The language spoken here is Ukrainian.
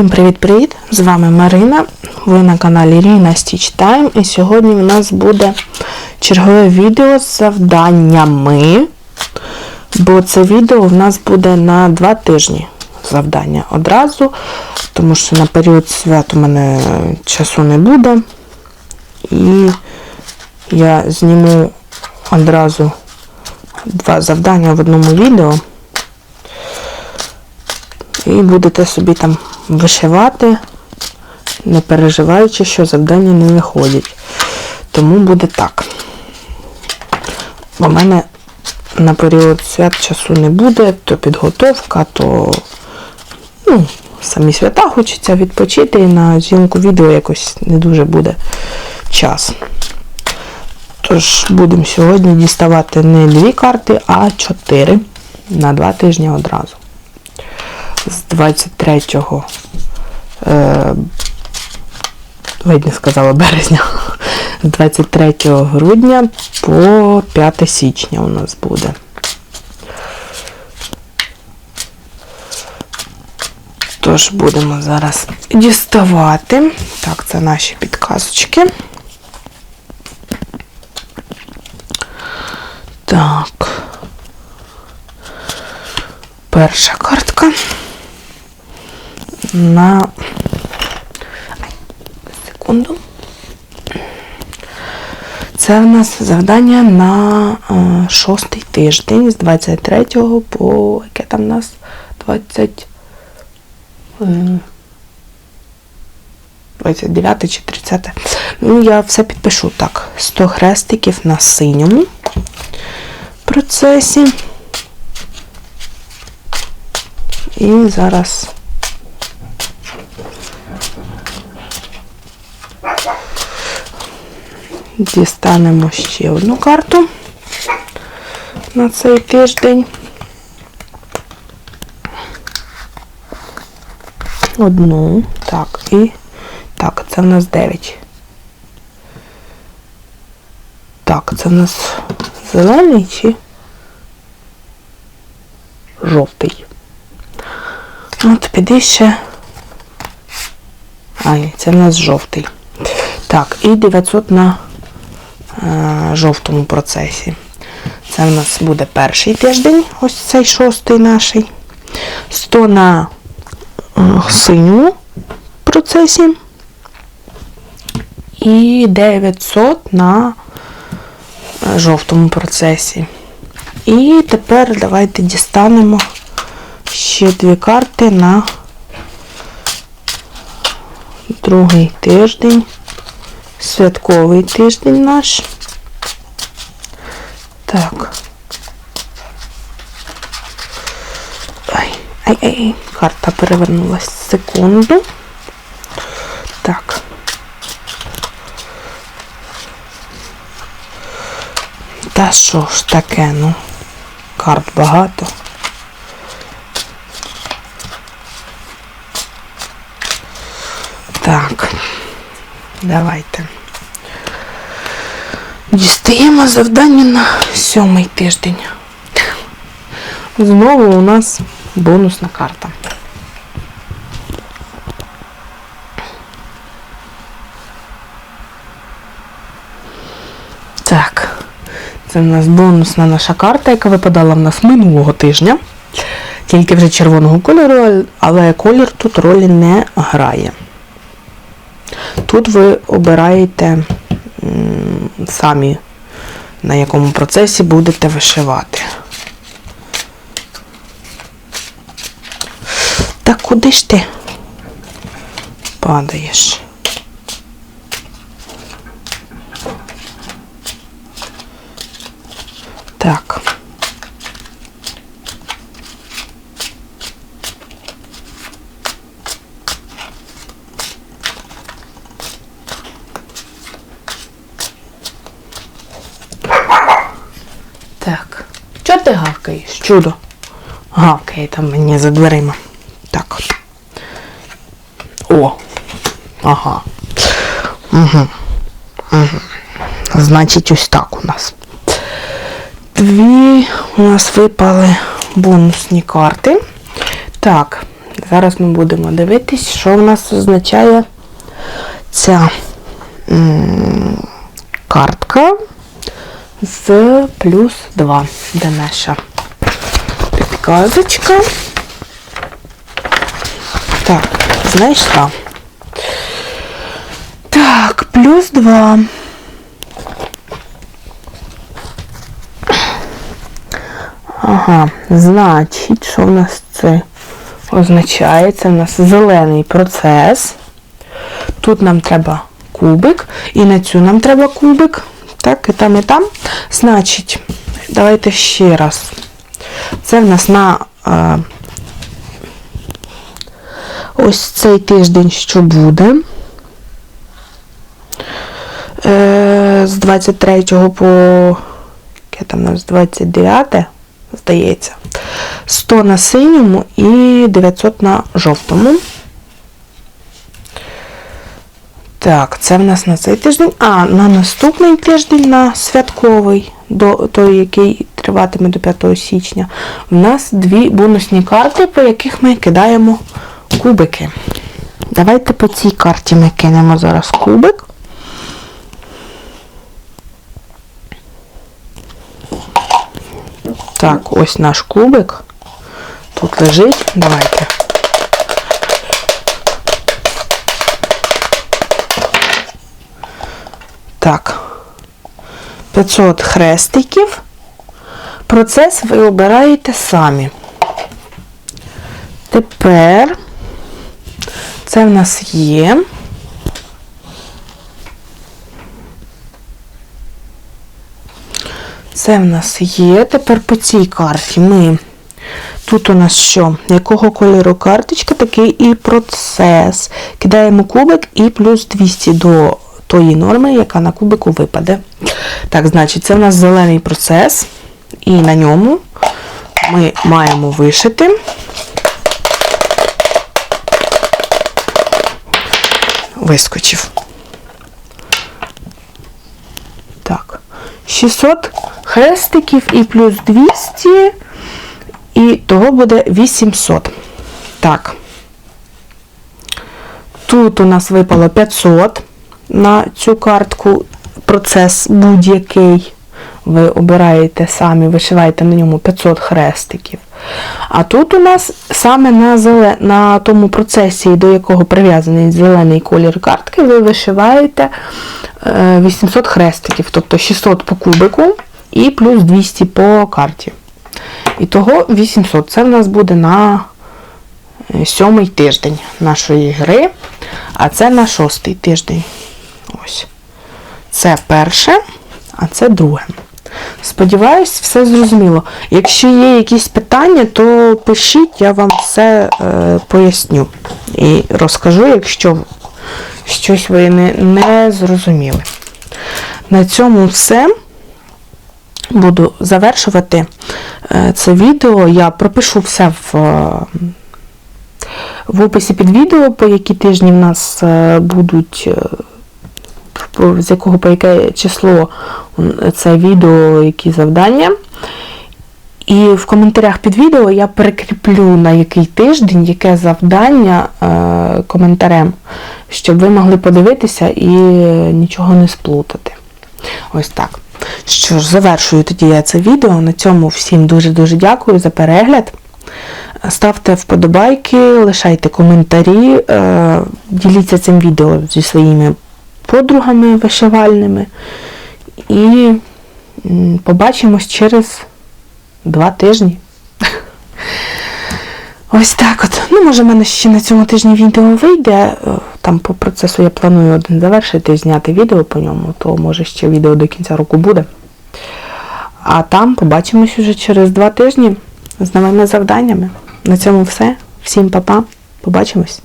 Всім привіт-привіт! З вами Марина. Ви на каналі Ріна Stitch Time. І сьогодні у нас буде чергове відео з завданнями. Бо це відео в нас буде на два тижні завдання одразу, тому що на період свят у мене часу не буде. І я зніму одразу два завдання в одному відео. І будете собі там вишивати, не переживаючи, що завдання не виходять. Тому буде так. У мене на період свят часу не буде, то підготовка, то ну, самі свята хочеться відпочити і на зйомку відео якось не дуже буде час. Tож будемо сьогодні діставати не дві карти, а чотири на два тижні одразу з 23 е, ледь не сказала березня, з 23 грудня по 5 січня у нас буде. Тож будемо зараз діставати. Так, це наші підказочки. Так. Перша картка на секунду. Це в нас завдання на е, шостий тиждень з 23 по яке там у нас 20. е, 29 чи 30. Ну, я все підпишу так. 100 хрестиків на синьому процесі. І зараз дістанемо ще одну карту на цей тиждень. Одну. Так, і так, це в нас 9. Так, це в нас зелений чи жовтий. От піди ще. Ай, це в нас жовтий. Так, і 900 на е, жовтому процесі. Це в нас буде перший тиждень, ось цей шостий наший. 100 на е, синьому процесі. І 900 на е, жовтому процесі. І тепер давайте дістанемо ще дві карти на другий тиждень. Святковий тиждень наш. Так. Ай, ай, ай, карта перевернулась. Секунду. Так. Та що ж таке, ну? Карт багато. Так, давайте. Дістаємо завдання на сьомий тиждень. Знову у нас бонусна карта. Так, це в нас бонусна наша карта, яка випадала в нас минулого тижня. Тільки вже червоного кольору, але колір тут ролі не грає. Тут ви обираєте самі, на якому процесі будете вишивати. Так куди ж ти падаєш? Так. Чудо. Гавкає там мені за дверима. Так. О. Ага. Угу. Угу. Значить, ось так у нас. Дві у нас випали бонусні карти. Так, Зараз ми будемо дивитись, що в нас означає ця м, картка з плюс 2. Де наша підказочка. Так, знайшла. Так, плюс 2. Ага, значить, що в нас це означає? Це в нас зелений процес. Тут нам треба кубик, і на цю нам треба кубик. Так, і там, і там. Значить, давайте ще раз. Це в нас на е, ось цей тиждень, що буде. Е, з 23 по яке там у нас 29, здається. 100 на синьому і 900 на жовтому. Так, це в нас на цей тиждень. А, на наступний тиждень, на святковий, до той, який триватиме до 5 січня, в нас дві бонусні карти, по яких ми кидаємо кубики. Давайте по цій карті ми кинемо зараз кубик. Так, ось наш кубик. Тут лежить. Давайте. Так. 500 хрестиків. Процес ви обираєте самі. Тепер це в нас є. Це в нас є. Тепер по цій карті ми. Тут у нас що? Якого кольору карточка, такий і процес. Кидаємо кубик і плюс 200 до тої норми, яка на кубику випаде. Так, значить, це в нас зелений процес. І на ньому ми маємо вишити. Вискочив. Так. 600 хрестиків і плюс 200, і того буде 800. Так. Тут у нас випало 500 на цю картку. Процес будь-який. Ви обираєте самі, вишиваєте на ньому 500 хрестиків. А тут у нас саме на зеле... на тому процесі, до якого прив'язаний зелений колір картки, ви вишиваєте 800 хрестиків, тобто 600 по кубику і плюс 200 по карті. І того 800. Це в нас буде на сьомий тиждень нашої гри, а це на шостий тиждень. Ось. Це перше, а це друге. Сподіваюсь, все зрозуміло. Якщо є якісь питання, то пишіть, я вам все е, поясню. І розкажу, якщо щось ви не, не зрозуміли. На цьому все. Буду завершувати е, це відео. Я пропишу все в, е, в описі під відео, по які тижні в нас е, будуть. З якого по яке число це відео, які завдання. І в коментарях під відео я перекріплю на який тиждень, яке завдання е, коментарем, щоб ви могли подивитися і нічого не сплутати. Ось так. Що ж, завершую тоді я це відео. На цьому всім дуже-дуже дякую за перегляд. Ставте вподобайки, лишайте коментарі, е, діліться цим відео зі своїми подругами вишивальними. І побачимось через два тижні. Ось так от. Ну, може, в мене ще на цьому тижні відео вийде. Там по процесу я планую один завершити, і зняти відео по ньому, то може ще відео до кінця року буде. А там побачимось уже через два тижні з новими завданнями. На цьому все. Всім па-па. Побачимось!